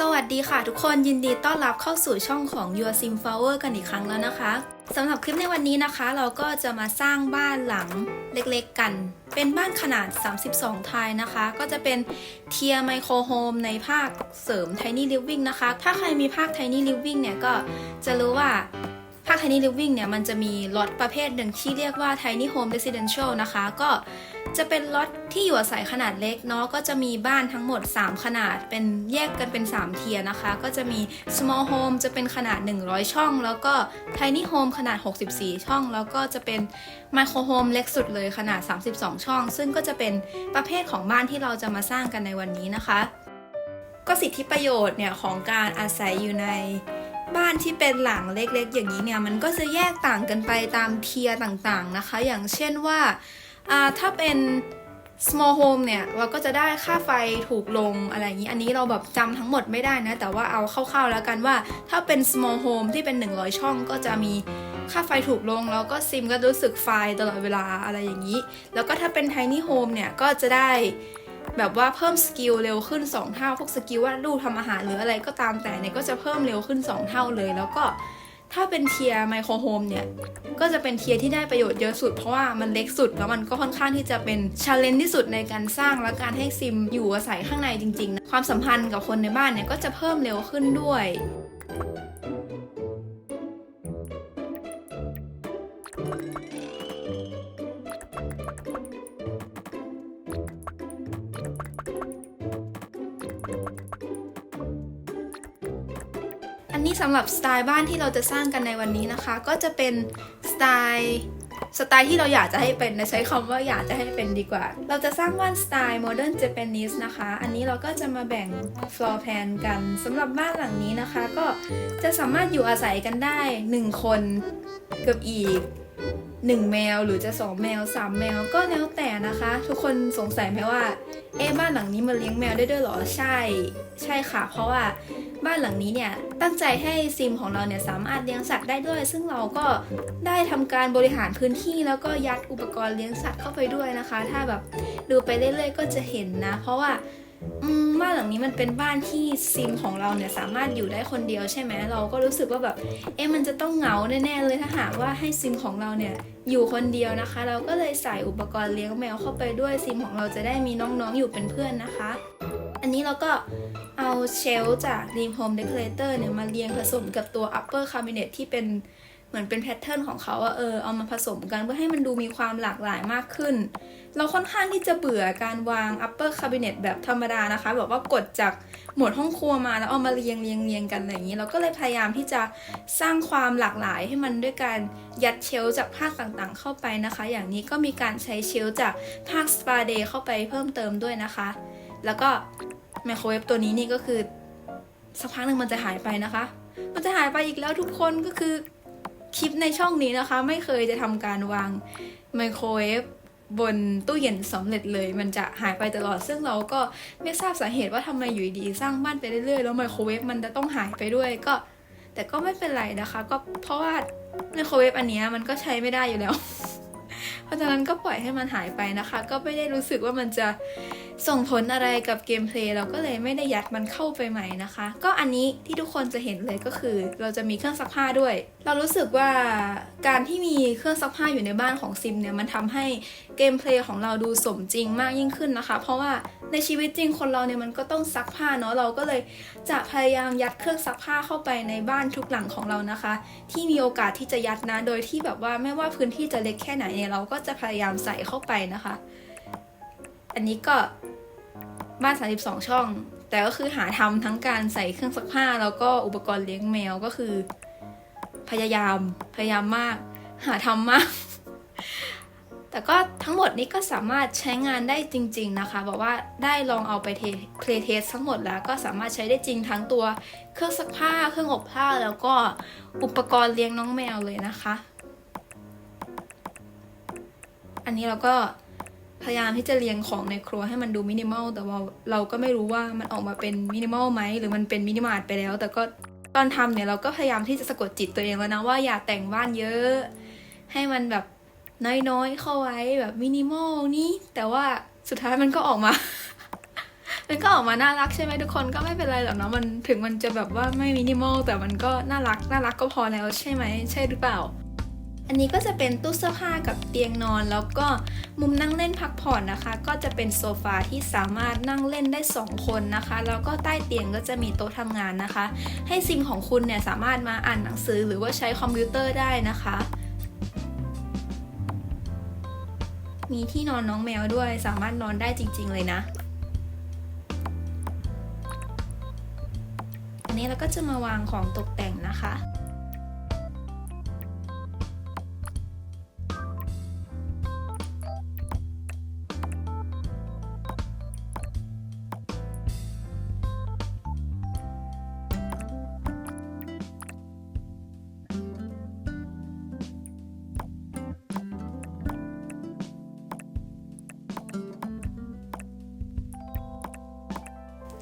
สวัสดีค่ะทุกคนยินดีต้อนรับเข้าสู่ช่องของ Your Sim Flower กันอีกครั้งแล้วนะคะสำหรับคลิปในวันนี้นะคะ เราก็จะมาสร้างบ้านหลังเล็กๆกัน เป็นบ้านขนาด 32ไทยนะคะ ก็จะเป็นเทียไมโครโฮมในภาคเสริม Tiny Living นะคะ ถ้าใครมีภาค Tiny Living เนี่ยก็จะรู้ว่าภาค Tiny Living เนี่ยมันจะมีล็อตประเภทหนึ่งที่เรียกว่า Tiny Home Residential นะคะ ก็ จะเป็นล็อตที่อยู่อาศัยขนาดเล็กเนาะก็จะมีบ้านทั้งหมด 3 ขนาด เป็นแยกกันเป็น 3 เทียนะคะ ก็จะมี Small Home จะเป็นขนาด 100 ช่อง แล้วก็ Tiny Home ขนาด 64 ช่อง แล้วก็จะเป็น Micro Home เล็กสุดเลยขนาด 32 ช่อง ซึ่งก็จะเป็นประเภทของบ้านที่เราจะมาสร้างกันในวันนี้นะคะ ก็สิทธิประโยชน์เนี่ยของการอาศัยอยู่ในบ้านที่เป็นหลังเล็กๆ อย่างนี้เนี่ยมันก็จะแยกต่างกันไปตามเทียต่างๆนะคะ อย่างเช่นว่า ถ้าเป็น small home เนี่ย เราก็จะได้ค่าไฟถูกลงอะไรอย่างนี้ อันนี้เราแบบจำทั้งหมดไม่ได้นะ แต่ว่าเอาคร่าวๆแล้วกันว่า ถ้าเป็น small home ที่เป็น 100 ช่องก็จะมีค่าไฟถูกลง แล้วก็ซิมก็รู้สึกไฟตลอดเวลาอะไรอย่างนี้ แล้วก็ถ้าเป็น tiny home เนี่ย ก็จะได้แบบว่าเพิ่มสกิลเร็วขึ้น 2 เท่า พวกสกิลวาดรูปทำอาหารหรืออะไรก็ตามแต่เนี่ยก็จะเพิ่มเร็วขึ้น 2 เท่าเลย แล้วก็ ถ้าเป็นเทียร์ไมโครโฮมเนี่ย ก็จะเป็นเทียร์ที่ได้ประโยชน์เยอะสุด เพราะว่ามันเล็กสุดแล้วมันก็ค่อนข้างที่จะเป็นชาเลนจ์ที่สุดในการสร้างและการให้ซิมอยู่อาศัยข้างในจริงๆนะความสัมพันธ์กับคนในบ้านเนี่ยก็จะเพิ่มเร็วขึ้นด้วย หรับสไตล์บ้านที่เราจะสร้างกันในวันนี้นะคะ ก็จะเป็นสไตล์สไตล์ที่เราอยากจะให้เป็นนะใช้คำว่าอยากจะให้เป็นดีกว่า เราจะสร้างบ้านสไตล์โมเดิร์นเจแปนิสนะคะ อันนี้เราก็จะมาแบ่ง floor plan กันสำหรับบ้านหลังนี้นะคะ ก็จะสามารถอยู่อาศัยกันได้ 1 คนกับอีก 1 แมวหรือจะ 2 แมว 3 แมวก็แล้วแต่นะคะ ทุกคนสงสัยไหมว่า เอ๊บ้านหลังนี้มาเลี้ยงแมวได้ด้วยหรอใช่ ใช่ค่ะ เพราะว่า บ้านหลังนี้เนี่ยตั้งใจให้ซิมของเราเนี่ยสามารถเลี้ยงสัตว์ได้ด้วย ซึ่งเราก็ได้ทำการบริหารพื้นที่แล้วก็ยัดอุปกรณ์เลี้ยงสัตว์เข้าไปด้วยนะคะ ถ้าแบบดูไปเรื่อยๆ ก็จะเห็นนะ เพราะว่าบ้านหลังนี้มันเป็นบ้านที่ซิมของเราเนี่ยสามารถอยู่ได้คนเดียวใช่ไหมเราก็รู้สึกว่าแบบเอ๊ะมันจะต้องเหงาแน่ๆเลยถ้าหากว่าให้ซิมของเราเนี่ยอยู่คนเดียวนะคะ เราก็เลยใส่อุปกรณ์เลี้ยงแมวเข้าไปด้วยซิมของเราจะได้มีน้องๆอยู่เป็นเพื่อนนะคะ อันนี้เราก็ เอาเชลจาก Dream Home Decorator เนี่ยมาเรียงผสมกับตัว Upper Cabinet ที่เป็นเหมือนเป็นแพทเทิร์นของเขาอะเออเอามาผสมกันเพื่อให้มันดูมีความหลากหลายมากขึ้น เราค่อนข้างที่จะเบื่อการวาง Upper Cabinet แบบธรรมดานะคะแบบว่ากดจากหมวดห้องครัวมาแล้วเอามาเรียงเรียงเรียงกันอะไรอย่างนี้ เราก็เลยพยายามที่จะสร้างความหลากหลายให้มันด้วยการยัดเชลจากภาคต่างๆ เข้าไปนะคะ อย่างนี้ก็มีการใช้เชลจากภาค Spa Day เข้าไปเพิ่มเติมด้วยนะคะ แล้วก็ ไมโครเวฟตัวนี้นี่ก็คือสักพักหนึ่งมันจะหายไปนะคะ มันจะหายไปอีกแล้วทุกคนก็คือคลิปในช่องนี้นะคะ ไม่เคยจะทำการวางไมโครเวฟบนตู้เย็นสำเร็จเลยมันจะหายไปตลอด ซึ่งเราก็ไม่ทราบสาเหตุว่าทำไมอยู่ดีสร้างบ้านไปเรื่อยๆ แล้วไมโครเวฟมันจะต้องหายไปด้วยก็ แต่ก็ไม่เป็นไรนะคะ ก็เพราะว่าไมโครเวฟอันนี้มันก็ใช้ไม่ได้อยู่แล้ว เพราะฉะนั้นก็ปล่อยให้มันหายไปนะคะ ก็ไม่ได้รู้สึกว่ามันจะ ส่งผลอะไรกับเกมเพลย์เราก็เลยไม่ได้ยัดมันเข้าไปใหม่นะคะ ก็อันนี้ที่ทุกคนจะเห็นเลยก็คือ เราจะมีเครื่องซักผ้าด้วย เรารู้สึกว่าการที่มีเครื่องซักผ้าอยู่ในบ้านของซิมเนี่ยมันทำให้เกมเพลย์ของเราดูสมจริงมากยิ่งขึ้นนะคะ เพราะว่าในชีวิตจริงคนเราเนี่ยมันก็ต้องซักผ้าเนาะเราก็เลยจะพยายามยัดเครื่องซักผ้าเข้าไปในบ้านทุกหลังของเรานะคะ ที่มีโอกาสที่จะยัดนะโดยที่แบบว่าไม่ว่าพื้นที่จะเล็กแค่ไหนเนี่ยเราก็จะพยายามใส่เข้าไปนะคะ อันนี้ก็บ้าน 32 ช่อง แต่ก็คือหาทำทั้งการใส่เครื่องซักผ้า แล้วก็อุปกรณ์เลี้ยงแมวก็คือ พยายามพยายามมาก หาทำมาก แต่ก็ทั้งหมดนี้ก็สามารถใช้งานได้จริง ๆ นะคะ บอกว่าได้ลองเอาไปเทเพลเทสทั้งหมดแล้ว ก็สามารถใช้ได้จริงทั้งตัวเครื่องซักผ้า เครื่องอบผ้า แล้วก็อุปกรณ์เลี้ยงน้องแมวเลยนะคะ อันนี้เราก็ พยายามที่จะเรียงของในครัวให้มันดูมินิมอลแต่ว่าเราก็ไม่รู้ว่ามันออกมาเป็นมินิมอลไหมหรือมันเป็นมินิมาร์ทไปแล้ว แต่ก็ตอนทำเนี่ยเราก็พยายามที่จะสะกดจิตตัวเองแล้วนะว่าอย่าแต่งบ้านเยอะ ให้มันแบบน้อยๆเข้าไว้แบบมินิมอลนี้ แต่ว่าสุดท้ายมันก็ออกมา มันก็ออกมาน่ารักใช่ไหมทุกคนก็ไม่เป็นไรหรอกเนาะมันถึงมันจะแบบว่าไม่มินิมอลแต่มันก็น่ารักน่ารักก็พอแล้วใช่ไหมใช่หรือเปล่า อันนี้ก็จะเป็นตู้เสื้อผ้ากับเตียงนอน แล้วก็มุมนั่งเล่นพักผ่อนนะคะ ก็จะเป็นโซฟาที่สามารถนั่งเล่นได้ 2 คนนะคะ แล้วก็ใต้เตียงก็จะมีโต๊ะทำงานนะคะ ให้ซิมของคุณเนี่ยสามารถมาอ่านหนังสือหรือว่าใช้คอมพิวเตอร์ได้นะคะ มีที่นอนน้องแมวด้วยสามารถนอนได้จริง ๆ เลยนะอันนี้เราก็จะมาวางของตกแต่งนะคะ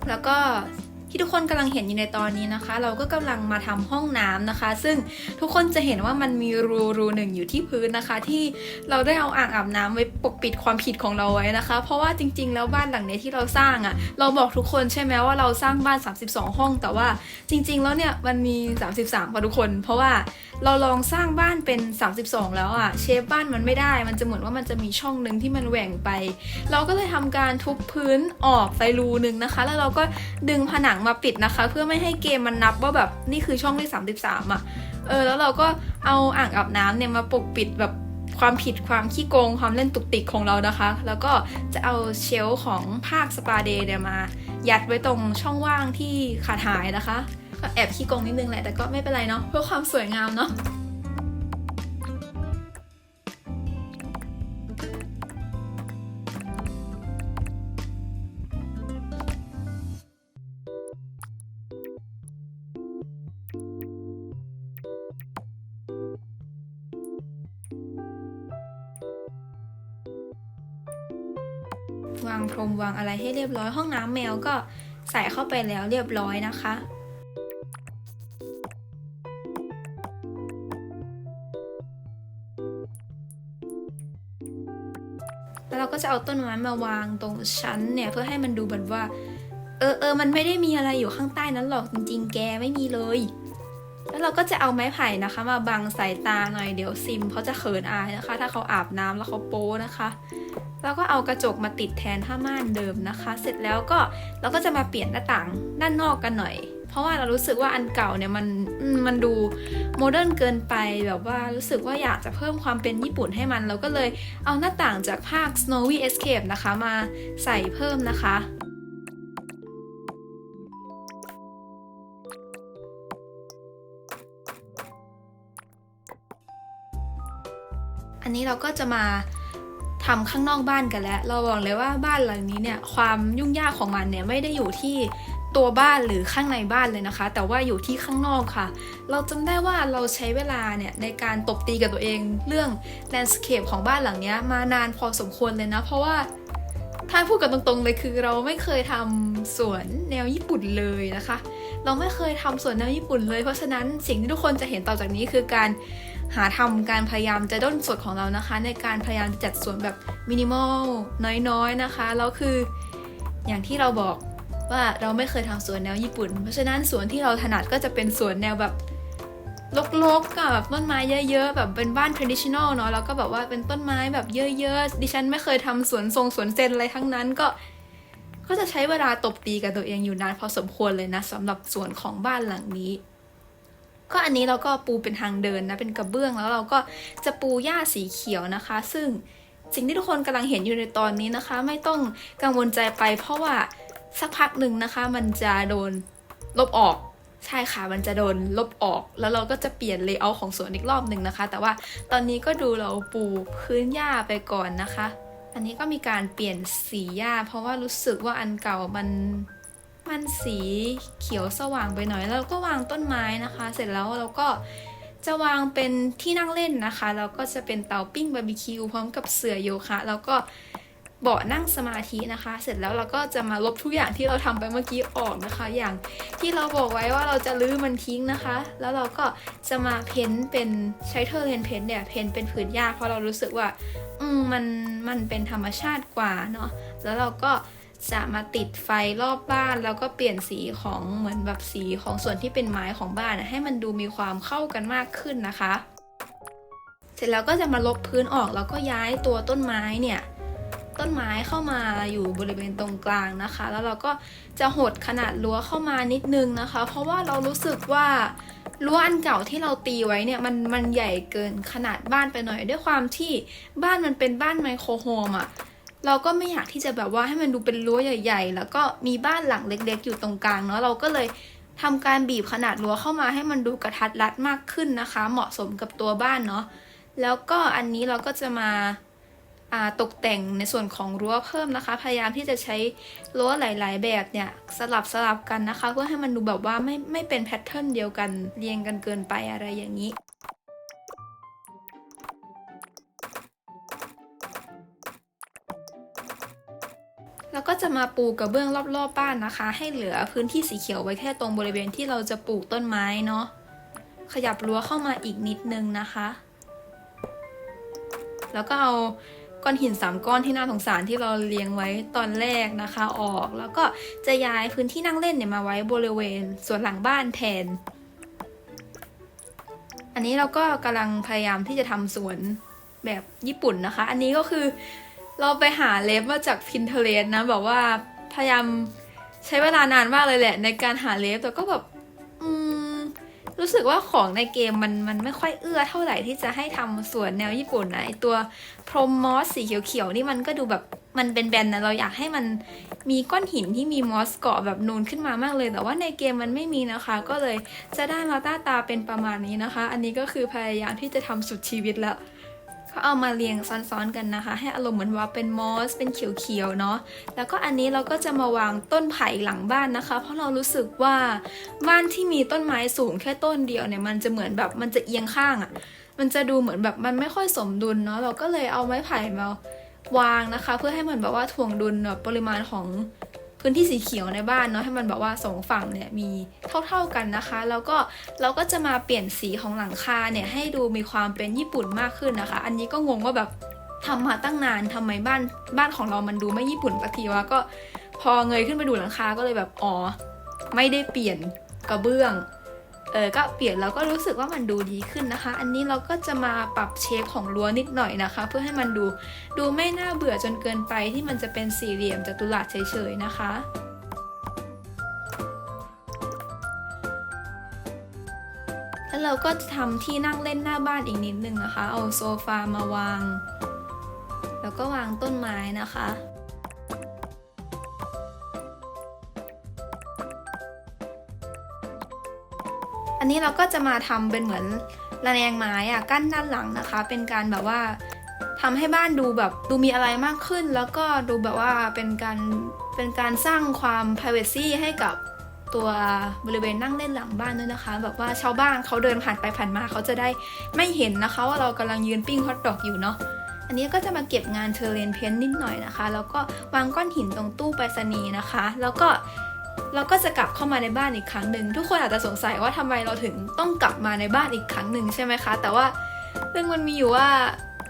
แล้วก็ ที่ทุกคนกำลังเห็นอยู่ในตอนนี้นะคะ เราก็กำลังมาทำห้องน้ำนะคะ ซึ่งทุกคนจะเห็นว่ามันมีรูรูหนึ่งอยู่ที่พื้นนะคะ ที่เราได้เอาอ่างอาบน้ำไว้ปกปิดความผิดของเราไว้นะคะ เพราะว่าจริง ๆ แล้วบ้านหลังนี้ที่เราสร้างอะ่ะ เราบอกทุกคนใช่ไหมว่าเราสร้างบ้าน 32 ห้อง แต่ว่าจริง ๆ แล้วเนี่ยมันมี 33ค่ะทุกคน เพราะว่าเราลองสร้างบ้านเป็น 32 แล้วอะ่ะเชฟบ้านมันไม่ได้ มันจะเหมือนว่ามันจะมีช่องหนึ่งที่มันแหว่งไป เราก็เลยทำการทุบพื้นออกไปรูหนึ่งนะคะ แล้วเราก็ดึงผนังมาปิดนะคะ เพื่อไม่ให้เกมมันนับว่าแบบนี่คือช่องที่33อะเออแล้วเราก็เอาอ่างอาบน้ำเนี่ยมาปกปิดแบบความผิดความขี้โกงความเล่นตุกติกของเรานะคะ แล้วก็จะเอาเชลของภาคสปาเดย์เนี่ยมา ยัดไว้ตรงช่องว่างที่ขาดหายนะคะ ก็แอบขี้โกงนิดนึงแหละแต่ก็ไม่เป็นไรเนาะเพื่อความสวยงามเนาะางพรมวางอะไรให้เรียบร้อยห้องน้ำแมวก็ใส่เข้าไปแล้วเรียบร้อยนะคะแล้วเราก็จะเอาต้นไม้มาวางตรงชั้นเนี่ยเพื่อให้มันดูแบบว่า เออเออมันไม่ได้มีอะไรอยู่ข้างใต้นั้นหรอกจริงๆ แกไม่มีเลย แล้วเราก็จะเอาไม้ไผ่นะคะ มาบังสายตาหน่อยเดี๋ยวซิมเขาจะเขินอายนะคะ ถ้าเขาอาบน้ำแล้วเขาโป้นะคะ แล้วก็เอากระจกมาติดแทนผ้าม่านเดิมนะคะ เสร็จแล้วก็เราก็จะมาเปลี่ยนหน้าต่างด้านนอกกันหน่อย เพราะว่าเรารู้สึกว่าอันเก่าเนี่ยมันมมันดูโมเดิร์นเกินไปแบบว่ารู้สึกว่าอยากจะเพิ่มความเป็นญี่ปุ่นให้มัน เราก็เลยเอาหน้าต่างจากภาค Snowy Escape นะคะมาใส่เพิ่มนะคะอันนี้เราก็จะมา ทำข้างนอกบ้านกันแล้ว เราบอกเลยว่าบ้านหลังนี้เนี่ยความยุ่งยากของมันเนี่ยไม่ได้อยู่ที่ตัวบ้านหรือข้างในบ้านเลยนะคะ แต่ว่าอยู่ที่ข้างนอกค่ะ เราจำได้ว่าเราใช้เวลาเนี่ยในการตบตีกับตัวเองเรื่อง landscape ของบ้านหลังเนี้ยมานานพอสมควรเลยนะ เพราะว่าถ้าพูดกันตรงๆเลยคือเราไม่เคยทำสวนแนวญี่ปุ่นเลยนะคะ เราไม่เคยทำสวนแนวญี่ปุ่นเลย เพราะฉะนั้นสิ่งที่ทุกคนจะเห็นต่อจากนี้คือการ หาทำการพยายามจะด้นสดของเรานะคะ ในการพยายามจัดสวนแบบมินิมอลน้อยๆนะคะแล้วคืออย่างที่เราบอกว่าเราไม่เคยทำสวนแนวญี่ปุ่น เพราะฉะนั้นสวนที่เราถนัดก็จะเป็นสวนแนวแบบลกๆกับแบบต้นไม้เยอะๆ แบบเป็นบ้าน traditional เนาะแล้วก็แบบว่าเป็นต้นไม้แบบเยอะๆ ดิฉันไม่เคยทำสวนทรงสวนเซนอะไรทั้งนั้นก็ก็จะใช้เวลาตบตีกับตัวเองอยู่นานพอสมควรเลยนะสำหรับสวนของบ้านหลังนี้ ก็อันนี้เราก็ปูเป็นทางเดินนะเป็นกระเบื้องแล้วเราก็จะปูหญ้าสีเขียวนะคะ ซึ่งสิ่งที่ทุกคนกำลังเห็นอยู่ในตอนนี้นะคะ ไม่ต้องกังวลใจไป เพราะว่าสักพักหนึ่งนะคะ มันจะโดนลบออกใช่ค่ะ มันจะโดนลบออก แล้วเราก็จะเปลี่ยนเลเยอร์ของสวนอีกรอบหนึ่งนะคะ แต่ว่าตอนนี้ก็ดูเราปูพื้นหญ้าไปก่อนนะคะ อันนี้ก็มีการเปลี่ยนสีหญ้า เพราะว่ารู้สึกว่าอันเก่ามัน มันสีเขียวสว่างไปหน่อย แล้วเราก็วางต้นไม้นะคะ เสร็จแล้วเราก็จะวางเป็นที่นั่งเล่นนะคะแล้วก็จะเป็นเตาปิ้งบาร์บีคิวพร้อมกับเสื่อโยคะแล้วก็เบาะนั่งสมาธินะคะ เสร็จแล้วเราก็จะมาลบทุกอย่างที่เราทำไปเมื่อกี้ออกนะคะ อย่างที่เราบอกไว้ว่าเราจะลื้อมันทิ้งนะคะ แล้วเราก็จะมาเพ้นท์เป็นใช้เทอร์เลนเพ้นท์เนี่ยเพ้นท์เป็นผืนหญ้าเพราะเรารู้สึกว่า อืมมันมันเป็นธรรมชาติกว่าเนาะแล้วเราก็ จะมาติดไฟรอบบ้านแล้วก็เปลี่ยนสีของเหมือนแบบสีของส่วนที่เป็นไม้ของบ้านให้มันดูมีความเข้ากันมากขึ้นนะคะ เสร็จแล้วก็จะมาลบพื้นออกแล้วก็ย้ายตัวต้นไม้เนี่ยต้นไม้เข้ามาอยู่บริเวณตรงกลางนะคะ แล้วเราก็จะหดขนาดรั้วเข้ามานิดนึงนะคะ เพราะว่าเรารู้สึกว่ารั้วอันเก่าที่เราตีไว้เนี่ยมันมันใหญ่เกินขนาดบ้านไปหน่อย ด้วยความที่บ้านมันเป็นบ้านไมโครโฮมอะ เราก็ไม่อยากที่จะแบบว่าให้มันดูเป็นรั้วใหญ่ ๆ แล้วก็มีบ้านหลังเล็ก ๆ อยู่ตรงกลางเนาะเราก็เลยทำการบีบขนาดรั้วเข้ามาให้มันดูกระทัดรัดมากขึ้นนะคะ เหมาะสมกับตัวบ้านเนาะแล้วก็อันนี้เราก็จะมาอ่าตกแต่งในส่วนของรั้วเพิ่มนะคะ พยายามที่จะใช้รั้วหลาย ๆ แบบเนี่ยสลับสลับกันนะคะ เพื่อให้มันดูแบบว่าไม่ไม่เป็นแพทเทิร์นเดียวกันเรียงกันเกินไปอะไรอย่างนี้ แล้วก็จะมาปูกระเบื้องรอบๆบ้านนะคะ ให้เหลือพื้นที่สีเขียวไว้แค่ตรงบริเวณที่เราจะปลูกต้นไม้เนาะขยับรั้วเข้ามาอีกนิดนึงนะคะ แล้วก็เอาก้อนหินสามก้อนที่น่าสงสารที่เราเลี้ยงไว้ตอนแรกนะคะออก แล้วก็จะย้ายพื้นที่นั่งเล่นเนี่ยมาไว้บริเวณส่วนหลังบ้านแทน อันนี้เราก็กำลังพยายามที่จะทำสวนแบบญี่ปุ่นนะคะ อันนี้ก็คือ เราไปหาเล็บมาจาก Pinterest นะแบบว่าพยายามใช้เวลานานมากเลยแหละ ในการหาเล็บแต่ก็แบบอืมรู้สึกว่าของในเกมมันมันไม่ค่อยเอื้อเท่าไหร่ที่จะให้ทำสวนแนวญี่ปุ่นนะไอตัวพรมมอสสีเขียวๆนี่มันก็ดูแบบมันเป็นแบนนะเราอยากให้มันมีก้อนหินที่มีมอสเกาะแบบนูนขึ้นมามากเลย แต่ว่าในเกมมันไม่มีนะคะ ก็เลยจะได้มาต้าตาเป็นประมาณนี้นะคะ อันนี้ก็คือพยายามที่จะทำสุดชีวิตแล้ว ก็เอามาเรียงซ้อนๆกันนะคะ ให้อารมณ์เหมือนว่าเป็นมอสเป็นเขียวๆเนาะแล้วก็อันนี้เราก็จะมาวางต้นไผ่หลังบ้านนะคะ เพราะเรารู้สึกว่าบ้านที่มีต้นไม้สูงแค่ต้นเดียวเนี่ยมันจะเหมือนแบบมันจะเอียงข้างอะ่ะมันจะดูเหมือนแบบมันไม่ค่อยสมดุลเนาะเราก็เลยเอาไม้ไผ่มาวางนะคะ เพื่อให้เหมันแบบว่าถ่วงดุลแบบปริมาณของ พื้นที่สีเขียวในบ้านเนาะให้มันแบบว่าสองฝั่งเนี่ยมีเท่าๆกันนะคะ แล้วก็เราก็จะมาเปลี่ยนสีของหลังคาเนี่ยให้ดูมีความเป็นญี่ปุ่นมากขึ้นนะคะ อันนี้ก็งงว่าแบบทำมาตั้งนานทำไมบ้านบ้านของเรามันดูไม่ญี่ปุ่นสักทีวะก็พอเงยขึ้นไปดูหลังคาก็เลยแบบอ๋อไม่ได้เปลี่ยนกระเบื้อง เออก็เปลี่ยนแล้วก็รู้สึกว่ามันดูดีขึ้นนะคะ อันนี้เราก็จะมาปรับเชฟของรั้วนิดหน่อยนะคะ เพื่อให้มันดูดูไม่น่าเบื่อจนเกินไปที่มันจะเป็นสี่เหลี่ยมจัตุรัสเฉยๆนะคะแล้วเราก็จะทำที่นั่งเล่นหน้าบ้านอีกนิดนึงนะคะ เอาโซฟามาวาง แล้วก็วางต้นไม้นะคะ อันนี้เราก็จะมาทำเป็นเหมือนระแนงไม้อะกั้นด้านหลังนะคะ เป็นการแบบว่าทำให้บ้านดูแบบดูมีอะไรมากขึ้น แล้วก็ดูแบบว่าเป็นการเป็นการสร้างความ privacy ให้กับตัวบริเวณนั่งเล่นหลังบ้านด้วยนะคะ แบบว่าชาวบ้านเขาเดินผ่านไปผ่านมาเขาจะได้ไม่เห็นนะคะ ว่าเรากำลังยืนปิ้งฮอทดอกอยู่เนาะอันนี้ก็จะมาเก็บงานเทเลนเพนนิดหน่อยนะคะ แล้วก็วางก้อนหินตรงตู้ไปรษณีย์นะคะ แล้วก็ เราก็จะกลับเข้ามาในบ้านอีกครั้งหนึ่งทุกคนอาจจะสงสัยว่าทำไมเราถึงต้องกลับมาในบ้านอีกครั้งหนึ่งใช่ไหมคะ แต่ว่าเรื่องมันมีอยู่ว่า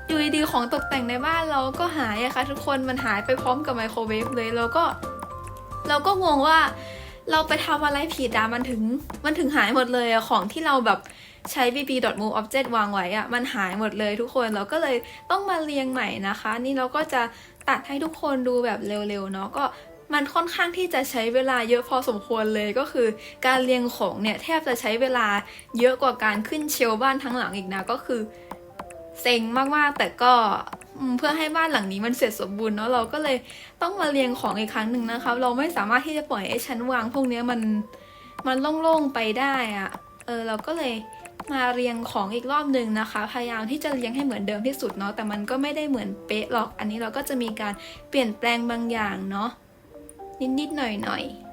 อยู่ดีๆของตกแต่งในบ้านเราก็หายอะคะทุกคนมันหายไปพร้อมกับไมโครเวฟเลยแล้วก็ เราก็งงว่า เราไปทำอะไรผิดอะมันถึงมันถึงหายหมดเลยอะของที่เราแบบใช้ bb.move object วางไว้อะมันหายหมดเลยทุกคนเราก็เลยต้องมาเรียงใหม่นะคะ นี่เราก็จะตัดให้ทุกคนดูแบบเร็วๆเนาะก็ มันค่อนข้างที่จะใช้เวลาเยอะพอสมควรเลยก็คือ การเรียงของเนี่ยแทบจะใช้เวลาเยอะกว่าการขึ้นเชลบ้านทั้งหลังอีกนะก็คือเซ็งมากๆแต่ก็เพื่อให้บ้านหลังนี้มันเสร็จสมบูรณ์เนาะเราก็เลยต้องมาเรียงของอีกครั้งหนึ่งนะคะ เราไม่สามารถที่จะปล่อยไอ้ชั้นวางพวกเนี้ยมันมันโล่งๆไปได้อะเออเราก็เลยมาเรียงของอีกรอบหนึ่งนะคะ พยายามที่จะเรียงให้เหมือนเดิมที่สุดเนาะแต่มันก็ไม่ได้เหมือนเป๊ะหรอก อันนี้เราก็จะมีการเปลี่ยนแปลงบางอย่างเนาะ นิดๆหน่อยๆ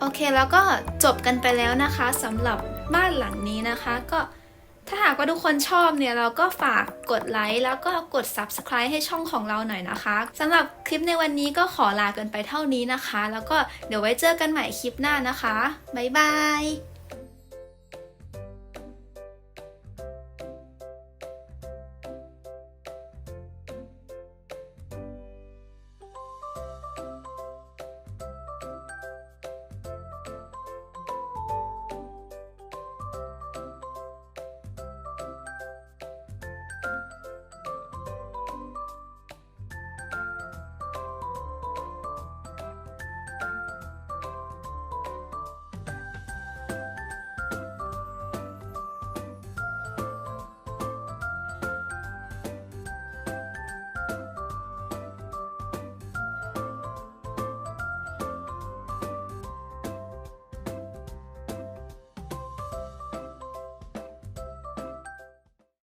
โอเคแล้วก็จบกันไปแล้วนะคะสำหรับบ้านหลังนี้นะคะ ก็ถ้าหากว่าทุกคนชอบเนี่ย เราก็ฝากกดไลค์แล้วก็กด Subscribe ให้ช่องของเราหน่อยนะคะสำหรับคลิปในวันนี้ก็ขอลากันไปเท่านี้นะคะ แล้วก็เดี๋ยวไว้เจอกันใหม่คลิปหน้านะคะ บ๊ายบาย